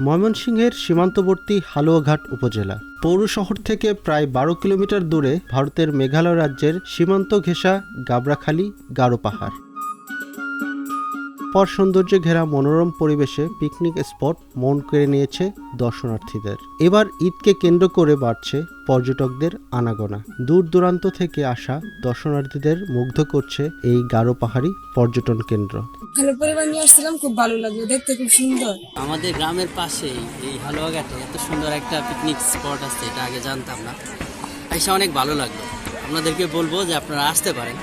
ময়মনসিংহের সীমান্তবর্তী হালুয়াঘাট উপজেলা। পৌর শহর থেকে প্রায় বারো কিলোমিটার দূরে ভারতের মেঘালয় রাজ্যের সীমান্ত ঘেঁষা গাবড়াখালী গারো পাহাড়। পর সৌন্দর্যে ঘেরা মনোরম পরিবেশে পিকনিক স্পট মন কেড়ে নিয়েছে দর্শনার্থীদের। এবার ঈদকে কেন্দ্র করে বাড়ছে পর্যটকদের আনাগোনা। দূর দূরান্ত থেকে আসা দর্শনার্থীদের মুগ্ধ করছে এই গারো পাহাড়ি পর্যটন কেন্দ্র। ভালো পরিবার নিয়ে আসছিলাম খুব ভালো লাগল দেখতে খুব সুন্দর। আমাদের গ্রামের পাশেই এই হালুয়াঘাটে এত সুন্দর একটা পিকনিক স্পট আছে এটা আগে জানতাম না। এসে অনেক ভালো লাগল। আপনাদেরকে বলব যে আপনারা আসতে পারেন।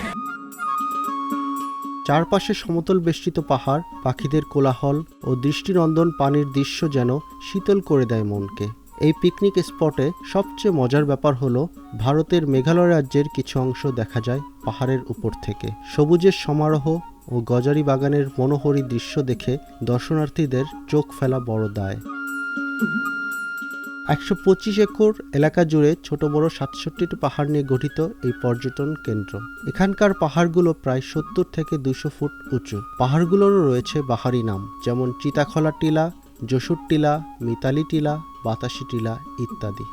চারপাশে সমতল বেষ্টিত পাহাড় পাখিদের কোলাহল ও দৃষ্টিনন্দন পানির দৃশ্য যেন শীতল করে দেয় মনকে। এই পিকনিক স্পটে সবচেয়ে মজার ব্যাপার হলো ভারতের মেঘালয় রাজ্যের কিছু অংশ দেখা যায় পাহাড়ের উপর থেকে। সবুজের সমারোহ ও গজারি বাগানের মনোহরী দৃশ্য দেখে দর্শনার্থীদের চোখ ফেলা বড় দায়। একশো পঁচিশ একর এলাকা জুড়ে ছোট বড় সাতষট্টিটি পাহাড় নিয়ে গঠিত এই পর্যটন কেন্দ্র। এখানকার পাহাড়গুলো প্রায় সত্তর থেকে দুশো ফুট উঁচু। পাহাড়গুলোরও রয়েছে বাহারি নাম, যেমন চিতাখলা টিলা, যশুর টিলা, মিতালি টিলা, বাতাসি টিলা ইত্যাদি।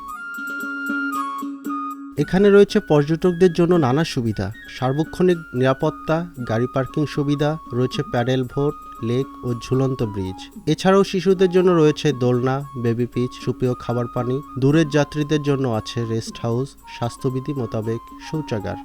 এখানে রয়েছে পর্যটকদের জন্য নানা সুবিধা। সার্বক্ষণিক নিরাপত্তা, গাড়ি পার্কিং সুবিধা, রয়েছে প্যাডেল ভোট, লেক ও ঝুলন্ত ব্রিজ। এছাড়াও শিশুদের জন্য রয়েছে দোলনা, বেবি পিচ, সুপেয় খাবার পানি। দূরের যাত্রীদের জন্য আছে রেস্ট হাউস, স্বাস্থ্যবিধি মোতাবেক শৌচাগার।